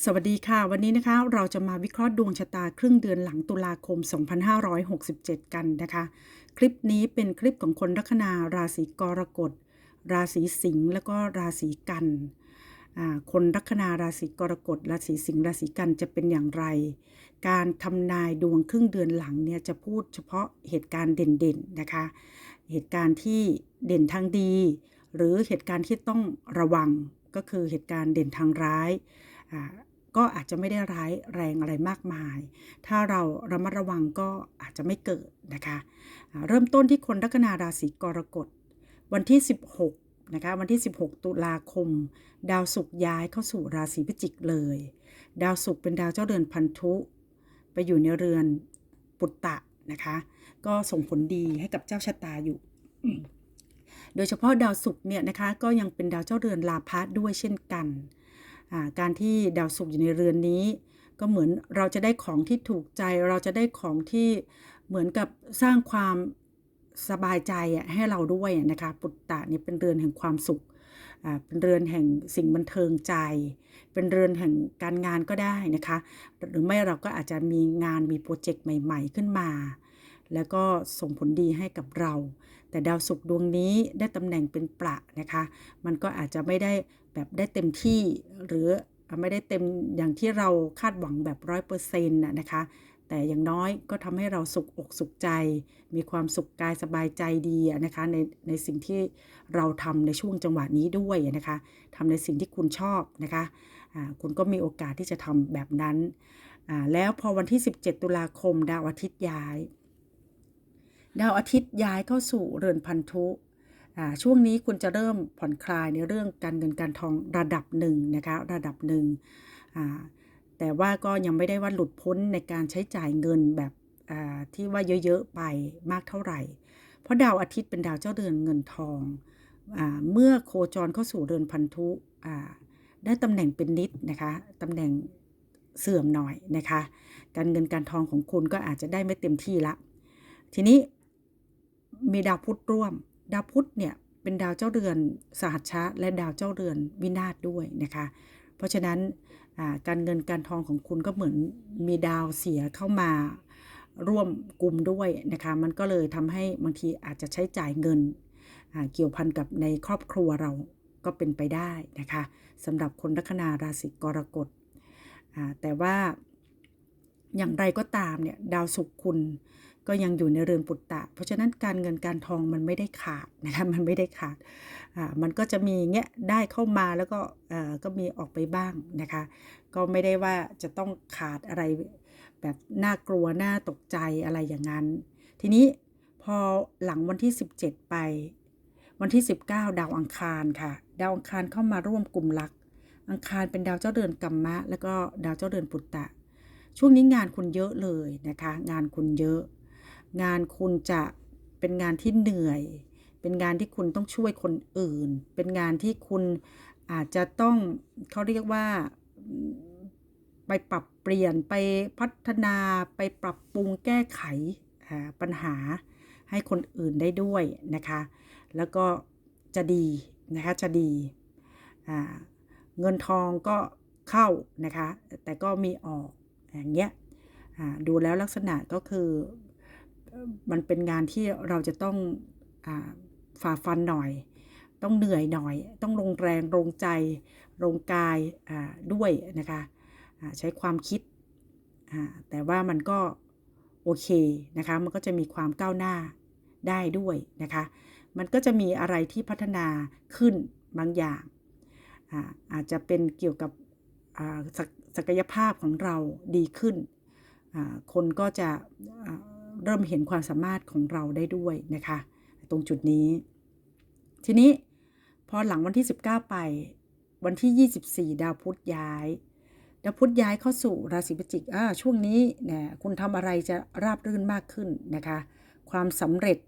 สวัสดีค่ะ วันนี้นะคะเราจะมาวิเคราะห์ดวงชะตาครึ่งเดือนหลังตุลาคม 2567 กันนะคะ คลิปนี้เป็นคลิปของคนลัคนาราศีกรกฎ ราศีสิงห์แล้วก็ราศีกันคนลัคนาราศีกรกฎราศีสิงห์ราศีกันจะเป็นอย่างไร การทำนายดวงครึ่งเดือนหลังเนี่ยจะพูดเฉพาะเหตุการณ์เด่นๆนะคะ เหตุการณ์ที่เด่นทางดี หรือเหตุการณ์ที่ต้องระวัง ก็คือเหตุการณ์เด่นทางร้ายก็อาจจะไม่ได้ร้ายแรงอะไรมากมาย ถ้าเราระมัดระวังก็อาจจะไม่เกิดนะคะเริ่มต้นที่คนลัคนาราศีกรกฎ วันที่ 16นะคะวันที่ 16 ตุลาคม ดาวศุกร์ย้ายเข้าสู่ราศีพิจิกเลย ดาวศุกร์เป็นดาวเจ้าเรือนพันธุ ไปอยู่ในเรือนปุตตะนะคะ ก็ส่งผลดีให้กับเจ้าชะตาอยู่ โดยเฉพาะดาวศุกร์เนี่ยนะคะก็ยังเป็นดาวเจ้าเรือนลาภะด้วยเช่นกันการที่ดาวศุกร์อยู่ในเรือนนี้ ก็เหมือนเราจะได้ของที่ถูกใจเราจะได้ของที่เหมือนกับสร้างความสบายใจให้เราด้วยนะคะปุตตะนี่เป็นเรือนแห่งความสุขเป็นเรือนแห่งสิ่งบันเทิงใจ เป็นเรือนแห่งการงานก็ได้นะคะ หรือไม่เราก็อาจจะมีงานมีโปรเจกต์ใหม่ ๆ ขึ้นมา แล้วก็ส่งผลดีให้กับเรา แต่ดาวศุกร์ดวงนี้ได้ตำแหน่งเป็นประนะคะ มันก็อาจจะไม่ได้แบบได้เต็มที่หรือไม่ได้เต็มอย่างที่เราคาดหวังแบบร้อยเปอร์เซ็นต์นะคะ แต่อย่างน้อยก็ทำให้เราสุขอกสุขใจ มีความสุขกายสบายใจดีนะคะในในสิ่งที่เราทำในช่วงจังหวะนี้ด้วยนะคะทำในสิ่งที่คุณชอบนะคะอ่าคุณก็มีโอกาสที่จะทำแบบนั้น แล้วพอวันที่ 17 ตุลาคมดาวอาทิตย์ย้าย ดาวอาทิตย์ย้ายเข้าสู่เรือนพันธุช่วงนี้คุณจะเริ่มผ่อนคลายในเรื่องการเงินการทองระดับหนึ่งนะคะระดับหนึ่งแต่ว่าก็ยังไม่ได้ว่าหลุดพ้นในการใช้จ่ายเงินแบบที่ว่าเยอะๆไปมากเท่าไหร่ เพราะดาวอาทิตย์เป็นดาวเจ้าเรือนเงินทองอเมื่อโคจรเข้าสู่เรือนพันธุได้ตำแหน่งเป็นนิดนะคะตำแหน่งเสื่อมหน่อยนะคะ การเงินการทองของคุณก็อาจจะได้ไม่เต็มที่ละ ทีนี้ มีดาวพุธร่วม ดาวพุธเนี่ยเป็นดาวเจ้าเรือนสหัชชะ และดาวเจ้าเรือนวินาศด้วยนะคะ เพราะฉะนั้นการเงินการทองของคุณก็เหมือนมีดาวเสียเข้ามาร่วมกลุ่มด้วยนะคะ มันก็เลยทำให้บางทีอาจจะใช้จ่ายเงินเกี่ยวพันกับในครอบครัวเราก็เป็นไปได้นะคะสำหรับคนลัคนาราศีกรกฎแต่ว่าอย่างไรก็ตามเนี่ยดาวศุกร์คุณ ก็ยังอยู่ในเรือนปุตตะ เพราะฉะนั้นการเงินการทองมันไม่ได้ขาดนะคะมันไม่ได้ขาดอ่ามันก็จะมีเงี้ยได้เข้ามาแล้วก็เอ่อก็มีออกไปบ้างนะคะ ก็ไม่ได้ว่าจะต้องขาดอะไรแบบน่ากลัวน่าตกใจอะไรอย่างนั้น ทีนี้พอหลังวันที่ 17 ไป วันที่ 19 ดาวอังคารค่ะ ดาวอังคารเข้ามาร่วมกลุ่มรัก อังคารเป็นดาวเจ้าเรือนกัมมะ แล้วก็ดาวเจ้าเรือนปุตตะ ช่วงนี้งานคุณเยอะเลยนะคะ งานคุณเยอะ งานคุณจะเป็นงานที่เหนื่อย เป็นงานที่คุณต้องช่วยคนอื่น เป็นงานที่คุณอาจจะต้องเขาเรียกว่าไปปรับเปลี่ยนไปพัฒนาไปปรับปรุงแก้ไขปัญหาให้คนอื่นได้ด้วยนะคะ แล้วก็จะดีนะคะจะดีเงินทองก็เข้านะคะ แต่ก็มีออกอย่างเงี้ยดูแล้วลักษณะก็คือ มันเป็นงานที่เราจะต้องอฝ่าฟันหน่อย ต้องเหนื่อยหน่อย ต้องลงแรงลงใจลงกายด้วยนะคะใช้ความคิด แต่ว่ามันก็โอเคนะคะ มันก็จะมีความก้าวหน้าได้ด้วยนะคะ มันก็จะมีอะไรที่พัฒนาขึ้นบางอย่างอาอาจจะเป็นเกี่ยวกับศักยภาพของเราดีขึ้น คนก็จะ เริ่มเห็นความสามารถของเราได้ด้วยนะคะ ตรงจุดนี้ ทีนี้พอหลังวันที่ 19 ไป วันที่ 24 ดาวพุธย้าย ดาวพุธย้ายเข้าสู่ราศีพิจิกอ่าช่วงนี้เนี่ยคุณทำอะไรจะราบรื่นมากขึ้นนะคะ ความสำเร็จ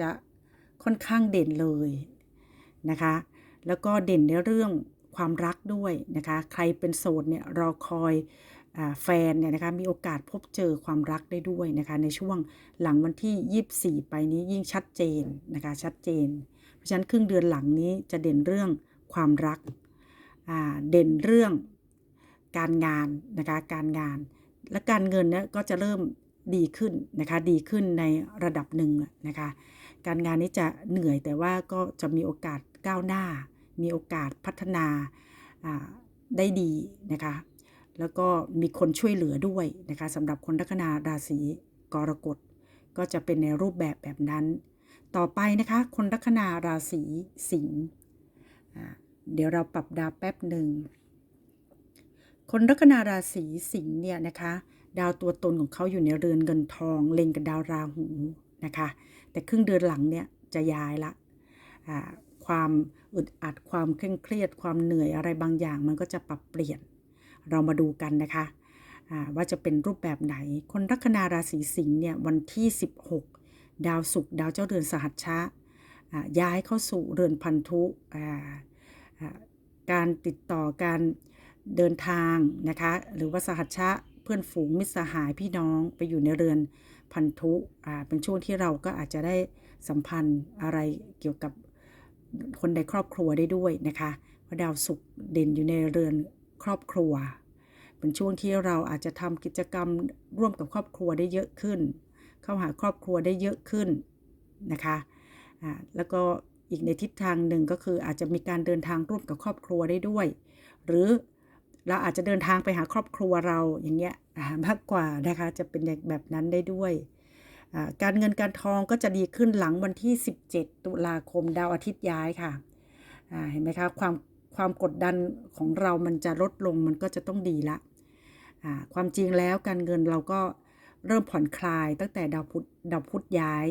จะค่อนข้างเด่นเลยนะคะ แล้วก็เด่นในเรื่องความรักด้วยนะคะ ใครเป็นโสดเนี่ยรอคอย แฟนเนี่ยนะคะมีโอกาสพบเจอความรักได้ด้วยนะคะในช่วงหลังวันที่ 24 ไปนี้ยิ่งชัดเจนนะคะชัดเจน เพราะฉะนั้นครึ่งเดือนหลังนี้จะเด่นเรื่องความรักเด่นเรื่องการงานนะคะการงานและการเงินเนี่ยก็จะเริ่มดีขึ้นนะคะดีขึ้นในระดับหนึ่งนะคะการงานนี้จะเหนื่อยแต่ว่าก็จะมีโอกาสก้าวหน้า มีโอกาสพัฒนาได้ดีนะคะ แล้วก็มีคนช่วยเหลือด้วยนะคะสำหรับคนลัคนาราศีกรกฎก็จะเป็นในรูปแบบแบบนั้น ต่อไปนะคะคนลัคนาราศีสิงห์เดี๋ยวเราปรับดาวแป๊บหนึ่ง คนลัคนาราศีสิงห์เนี่ยนะคะดาวตัวตนของเขาอยู่ในเรือนเงินทอง เล็งกับดาวราหูนะคะ แต่ครึ่งเดือนหลังเนี่ยจะย้ายละความอึดอัดความเคร่งเครียดความเหนื่อยอะไรบางอย่างมันก็จะปรับเปลี่ยน เรามาดูกันนะคะว่าจะเป็นรูปแบบไหน คนลัคนาราศีสิงห์เนี่ยวันที่ 16 ดาวศุกร์ดาวเจ้าเดือนสหัชชะย้ายเข้าสู่เรือนพันธุการติดต่อการเดินทางนะคะหรือว่าสหัชชะเพื่อนฝูงมิตรสหายพี่น้องไปอยู่ในเรือนพันธุเป็นช่วงที่เราก็อาจจะได้สัมพันธ์อะไรเกี่ยวกับคนในครอบครัวได้ด้วยนะคะเพราะดาวศุกร์เด่นอยู่ในเรือน ครอบครัว เป็นช่วงที่เราอาจจะทำกิจกรรมร่วมกับครอบครัวได้เยอะขึ้น เข้าหาครอบครัวได้เยอะขึ้นนะคะแล้วก็อีกในทิศทางหนึ่งก็คืออาจจะมีการเดินทางร่วมกับครอบครัวได้ด้วย หรือเราอาจจะเดินทางไปหาครอบครัวเราอย่างเงี้ยมากกว่านะคะจะเป็นแบบนั้นได้ด้วย การเงินการทองก็จะดีขึ้นหลังวันที่ 17 ตุลาคมดาวอาทิตย์ย้ายค่ะเห็นไหมคะความ ความกดดันของเรามันจะลดลงมันก็จะต้องดีละความจริงแล้วการเงินเราก็เริ่มผ่อนคลายตั้งแต่ดาวพุธดาวพุธย้าย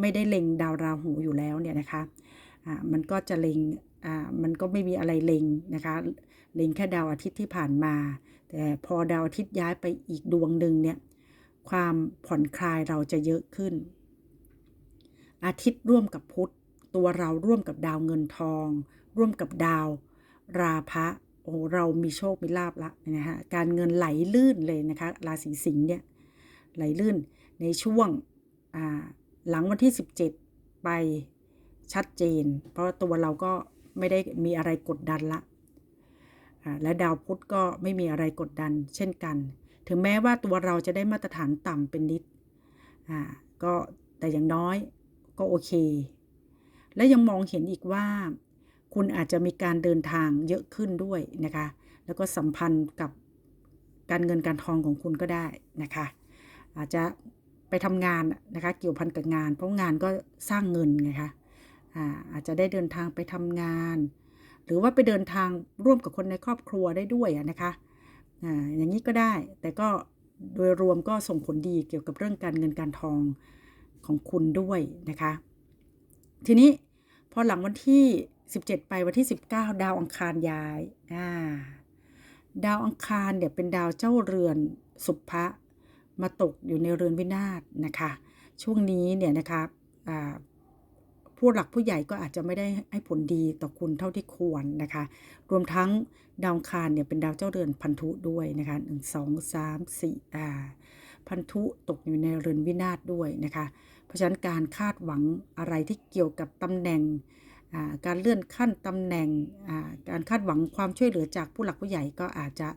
ไม่ได้เล็งดาวราหูอยู่แล้วเนี่ยนะคะะมันก็จะเล็งมันก็ไม่มีอะไรเล็งนะคะเล็งแค่ดาวอาทิตย์ที่ผ่านมา แต่พอดาวอาทิตย์ย้ายไปอีกดวงหนึ่งเนี่ยความผ่อนคลายเราจะเยอะขึ้น อาทิตย์ร่วมกับพุธตัวเราร่วมกับดาวเงินทอง ร่วมกับดาว ราพะโอ้เรามีโชค มีลาบละนะฮะการเงินไหลลื่นเลยนะคะ ราศีสิงห์เนี่ยไหลลื่นในช่วงหลังวันที่ 17 ไปชัดเจน เพราะตัวเราก็ไม่ได้มีอะไรกดดันละและดาวพุธก็ไม่มีอะไรกดดันเช่นกัน ถึงแม้ว่าตัวเราจะได้มาตรฐานต่ำเป็นนิดก็แต่อย่างน้อยก็โอเค และยังมองเห็นอีกว่า คุณอาจจะมีการเดินทางเยอะขึ้นด้วยนะคะ แล้วก็สัมพันธ์กับการเงินการทองของคุณก็ได้นะคะ อาจจะไปทำงานนะคะเกี่ยวพันกับงาน เพราะงานก็สร้างเงินไงคะอาจจะได้เดินทางไปทำงาน หรือว่าไปเดินทางร่วมกับคนในครอบครัวได้ด้วยนะคะอ่าอย่างนี้ก็ได้แต่ก็โดยรวมก็ส่งผลดีเกี่ยวกับเรื่องการเงินการทองของคุณด้วยนะคะ ทีนี้พอหลังวันที่ 17 ไปวันที่ 19 ดาวอังคารย้ายอ่าดาวอังคารเนี่ยเป็นดาวเจ้าเรือนสุภะมาตกอยู่ในเรือนวินาศนะคะ ช่วงนี้เนี่ยนะคะผู้หลักผู้ใหญ่ก็อาจจะไม่ได้ให้ผลดีต่อคุณเท่าที่ควรนะคะ รวมทั้งดาวคารเนี่ยเป็นดาวเจ้าเรือนพันธุด้วยนะคะหนึ่งสองสามสี่อ่าพันธุตกอยู่ในเรือนวินาศด้วยนะคะ เพราะฉะนั้นการคาดหวังอะไรที่เกี่ยวกับตำแหน่ง การเลื่อนขั้นตำแหน่งการคาดหวังความช่วยเหลือจากผู้หลักผู้ใหญ่ก็อาจจะ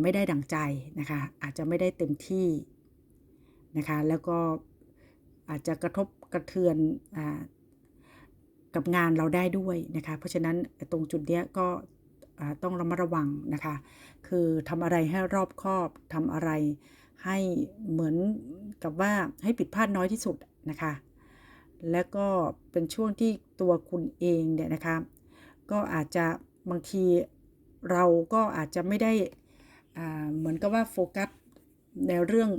ไม่ได้ดังใจนะคะอาจจะไม่ได้เต็มที่นะคะแล้วก็อาจจะกระทบกระเทือนกับงานเราได้ด้วยนะคะเพราะฉะนั้นตรงจุดเนี้ยก็ต้องระมัดระวังนะคะคือทำอะไรให้รอบคอบทำอะไรให้เหมือนกับว่าให้ผิดพลาดน้อยที่สุดนะคะ และก็เป็นช่วงที่ตัวคุณเองเนี่ยนะคะก็อาจจะบางทีเราก็อาจจะไม่ได้เหมือนกับว่าโฟกัสในเรื่อง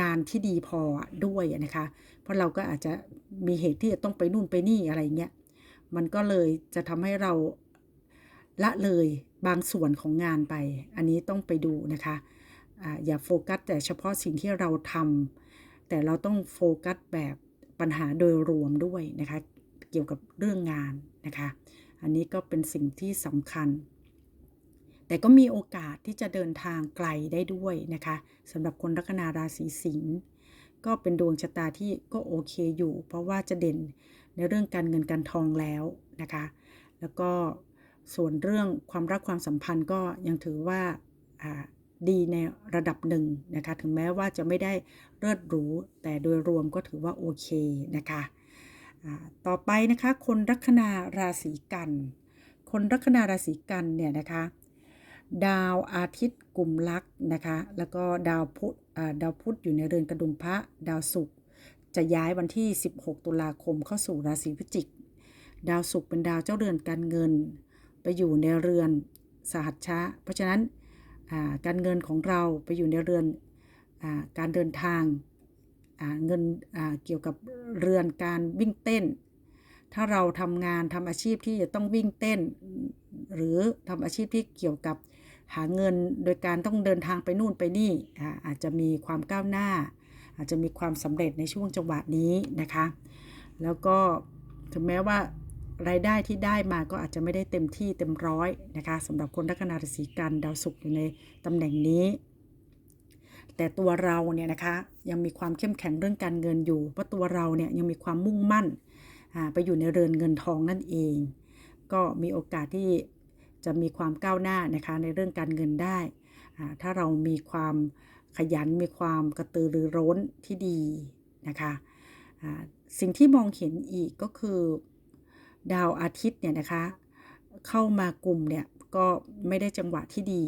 งานที่ดีพอด้วยนะคะ เพราะเราก็อาจจะมีเหตุที่จะต้องไปนู่นไปนี่อะไรเงี้ย มันก็เลยจะทำให้เราละเลยบางส่วนของงานไป อันนี้ต้องไปดูนะคะอะอย่าโฟกัสแต่เฉพาะสิ่งที่เราทำแต่เราต้องโฟกัสแบบ ปัญหาโดยรวมด้วยนะคะเกี่ยวกับเรื่องงานนะคะอันนี้ก็เป็นสิ่งที่สำคัญ แต่ก็มีโอกาสที่จะเดินทางไกลได้ด้วยนะคะสำหรับคนลัคนาราศีสิงห์ก็เป็นดวงชะตาที่ก็โอเคอยู่ เพราะว่าจะเด่นในเรื่องการเงินการทองแล้วนะคะ แล้วก็ส่วนเรื่องความรักความสัมพันธ์ก็ยังถือว่าอ่า ดีในระดับหนึ่งนะคะ ถึงแม้ว่าจะไม่ได้เลิศหรู แต่โดยรวมก็ถือว่าโอเคนะคะต่อไปนะคะ คนลัคนาราศีกัน คนลัคนาราศีกันเนี่ยนะคะ ดาวอาทิตย์กลุ่มลักนะคะ แล้วก็ดาวพุธดาวพุธอยู่ในเรือนกระดุมพระดาวศุกร์จะย้ายวันที่ 16 ตุลาคมเข้าสู่ราศีพิจิก ดาวศุกร์เป็นดาวเจ้าเรือนการเงิน ไปอยู่ในเรือนสหัชชะ เพราะฉะนั้น การเงินของเราไปอยู่ในเรือนอการเดินทางเงินเกี่ยวกับเรือนการวิ่งเต้น ถ้าเราทำงานทำอาชีพที่จะต้องวิ่งเต้น หรือทำอาชีพที่เกี่ยวกับหาเงินโดยการต้องเดินทางไปนู่นไปนี่อาจจะมีความก้าวหน้า อาจจะมีความสำเร็จในช่วงจังหวะนี้นะคะ แล้วก็ถึงแม้ว่า รายได้ที่ได้มาก็อาจจะไม่ได้เต็มที่เต็มร้อยนะคะสำหรับคนลัคนาราศีกันดาวศุกร์อยู่ในตำแหน่งนี้ แต่ตัวเราเนี่ยนะคะยังมีความเข้มแข็งเรื่องการเงินอยู่เพราะตัวเราเนี่ยยังมีความมุ่งมั่นไปอยู่ในเรือนเงินทองนั่นเอง ก็มีโอกาสที่จะมีความก้าวหน้านะคะในเรื่องการเงินได้ ถ้าเรามีความขยันมีความกระตือรือร้นที่ดีนะคะสิ่งที่มองเห็นอีกก็คือ ดาวอาทิตย์เนี่ยนะคะ เข้ามากลุ่มเนี่ยก็ไม่ได้จังหวะที่ดี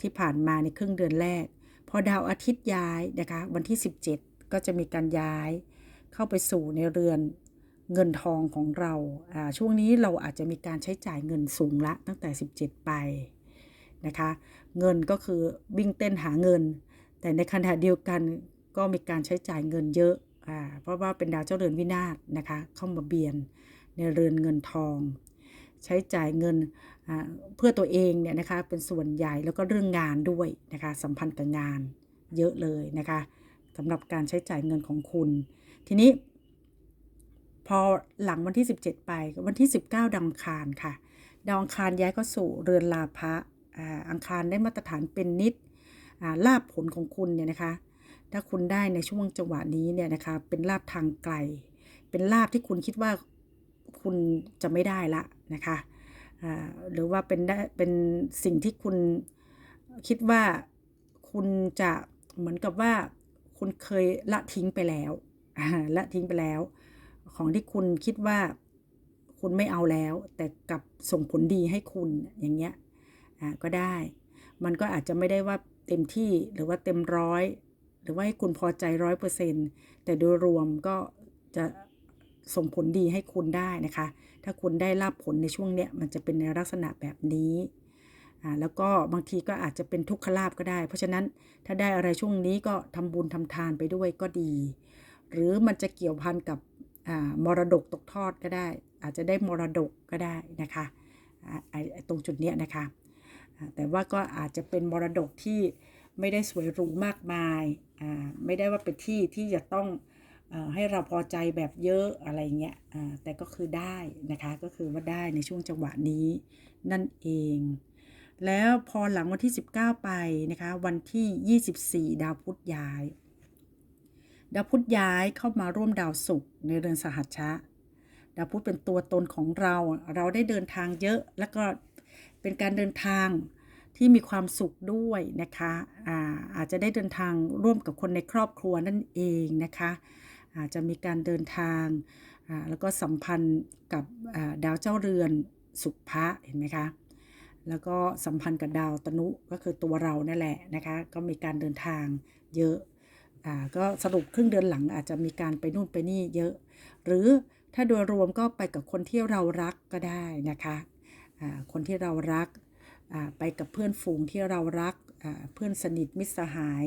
ที่ผ่านมาในครึ่งเดือนแรก พอดาวอาทิตย์ย้ายนะคะวันที่ 17 ก็จะมีการย้าย เข้าไปสู่ในเรือนเงินทองของเราช่วงนี้เราอาจจะมีการใช้จ่ายเงินสูงละตั้งแต่ 17 ไปนะคะ เงินก็คือวิ่งเต้นหาเงิน แต่ในขณะเดียวกันก็มีการใช้จ่ายเงินเยอะอเพราะว่าเป็นดาวเจ้าเรือนวินาศนะคะ เข้ามาเบียน ในเรือนเงินทอง ใช้จ่ายเงินเพื่อตัวเองเนี่ยนะคะเป็นส่วนใหญ่แล้วก็เรื่องงานด้วยนะคะสัมพันธ์กับงานเยอะเลยนะคะสำหรับการใช้จ่ายเงินของคุณ ทีนี้ พอหลังวันที่ 17 ไปวันที่ 19ดาวอังคารค่ะดาวอังคารย้ายก็สู่เรือนลาภะอ่าอังคารได้มาตรฐานเป็นนิดลาบผลของคุณเนี่ยนะคะ ถ้าคุณได้ในช่วงจังหวะนี้เนี่ยนะคะเป็นลาบทางไกล เป็นลาบที่คุณคิดว่า คุณจะไม่ได้ละนะคะหรือว่าเป็นได้เป็นสิ่งที่คุณคิดว่าคุณจะเหมือนกับว่าคุณเคยละทิ้งไปแล้วละทิ้งไปแล้ว ของที่คุณคิดว่าคุณไม่เอาแล้ว แต่กลับส่งผลดีให้คุณอย่างเงี้ยก็ได้ มันก็อาจจะไม่ได้ว่าเต็มที่หรือว่าเต็มร้อย หรือว่าให้คุณพอใจร้อยเปอร์เซ็นต์แต่โดยรวมก็จะ ส่งผลดีให้คุณได้นะคะ ถ้าคุณได้รับผลในช่วงเนี้ยมันจะเป็นในลักษณะแบบนี้อ่าแล้วก็บางทีก็อาจจะเป็นทุกขลาบก็ได้ เพราะฉะนั้นถ้าได้อะไรช่วงนี้ก็ทำบุญทำทานไปด้วยก็ดี หรือมันจะเกี่ยวพันกับอ่ามรดกตกทอดก็ได้ อาจจะได้มรดกก็ได้นะคะอ่าตรงจุดเนี้ยนะคะอ่าแต่ว่าก็อาจจะเป็นมรดกที่ไม่ได้สวยหรูมากมายอ่าไม่ได้ว่าเป็นที่ที่จะต้อง ให้เราพอใจแบบเยอะอะไรเงี้ยแต่ก็คือได้นะคะก็คือว่าได้ในช่วงจังหวะนี้นั่นเอง แล้วพอหลังวันที่ 19 ไปนะคะวันที่ 24 ดาวพุธย้าย ดาวพุธย้ายเข้ามาร่วมดาวศุกร์ในเรือนสหัชชะ ดาวพุธเป็นตัวตนของเราเราได้เดินทางเยอะแล้วก็เป็นการเดินทางที่มีความสุขด้วยนะคะอาอาจจะได้เดินทางร่วมกับคนในครอบครัวนั่นเองนะคะ อาจจะมีการเดินทาง แล้วก็สัมพันธ์กับดาวเจ้าเรือนสุภะเห็นไหมคะ แล้วก็สัมพันธ์กับดาวตนุก็คือตัวเรานั่นแหละนะคะ ก็มีการเดินทางเยอะอ่าก็สรุปครึ่งเดือนหลังอาจจะมีการไปนู่นไปนี่เยอะ หรือถ้าโดยรวมก็ไปกับคนที่เรารักก็ได้นะคะอ่าคนที่เรารักอ่าไปกับเพื่อนฝูงที่เรารักอ่าเพื่อนสนิทมิตรสหาย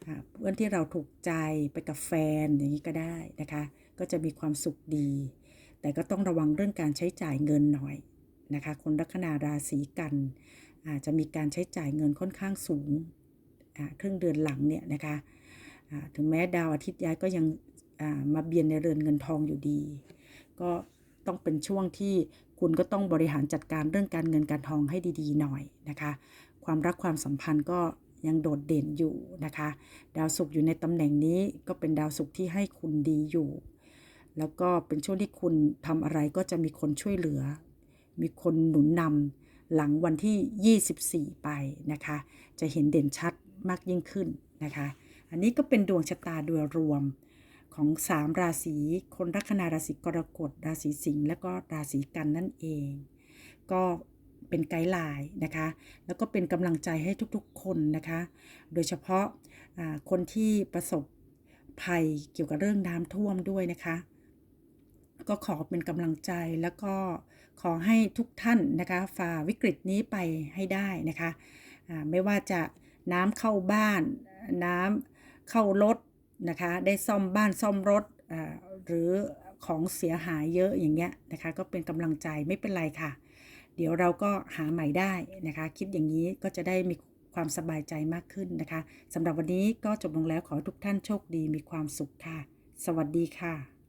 เพื่อนที่เราถูกใจไปกับแฟนอย่างนี้ก็ได้นะคะ ก็จะมีความสุขดี แต่ก็ต้องระวังเรื่องการใช้จ่ายเงินหน่อยนะคะ คนลัคนาราศีกันอาจจะมีการใช้จ่ายเงินค่อนข้างสูงครึ่งเดือนหลังเนี่ยนะคะถึงแม้ดาวอาทิตย์ย้ายก็ยังามาเบียนในเรือนเงินทองอยู่ดี ก็ต้องเป็นช่วงที่คุณก็ต้องบริหารจัดการเรื่องการเงินการทองให้ดีๆ หน่อยนะคะ ความรักความสัมพันธ์ก็ ยังโดดเด่นอยู่นะคะ ดาวศุกร์อยู่ในตำแหน่งนี้ก็เป็นดาวศุกร์ที่ให้คุณดีอยู่ แล้วก็เป็นช่วงที่คุณทำอะไรก็จะมีคนช่วยเหลือ มีคนหนุนนำหลังวันที่ 24 ไปนะคะ จะเห็นเด่นชัดมากยิ่งขึ้นนะคะ อันนี้ก็เป็นดวงชะตาโดยรวมของ 3 ราศีคนลัคนาราศีกรกฎราศีสิงห์และก็ราศีกันนั่นเอง ก็ เป็นไกด์ไลน์นะคะ แล้วก็เป็นกำลังใจให้ทุกๆคนนะคะ โดยเฉพาะอ่าคนที่ประสบภัยเกี่ยวกับเรื่องน้ำท่วมด้วยนะคะ ก็ขอเป็นกำลังใจแล้วก็ขอให้ทุกท่านนะคะฝ่าวิกฤตนี้ไปให้ได้นะคะอ่าไม่ว่าจะน้ำเข้าบ้าน น้ำเข้ารถนะคะ ได้ซ่อมบ้านซ่อมรถหรือของเสียหายเยอะอย่างเงี้ยนะคะ ก็เป็นกำลังใจไม่เป็นไรค่ะ เดี๋ยวเราก็หาใหม่ได้นะคะ คิดอย่างนี้ก็จะได้มีความสบายใจมากขึ้นนะคะสำหรับวันนี้ก็จบลงแล้วขอทุกท่านโชคดีมีความสุขค่ะ สวัสดีค่ะ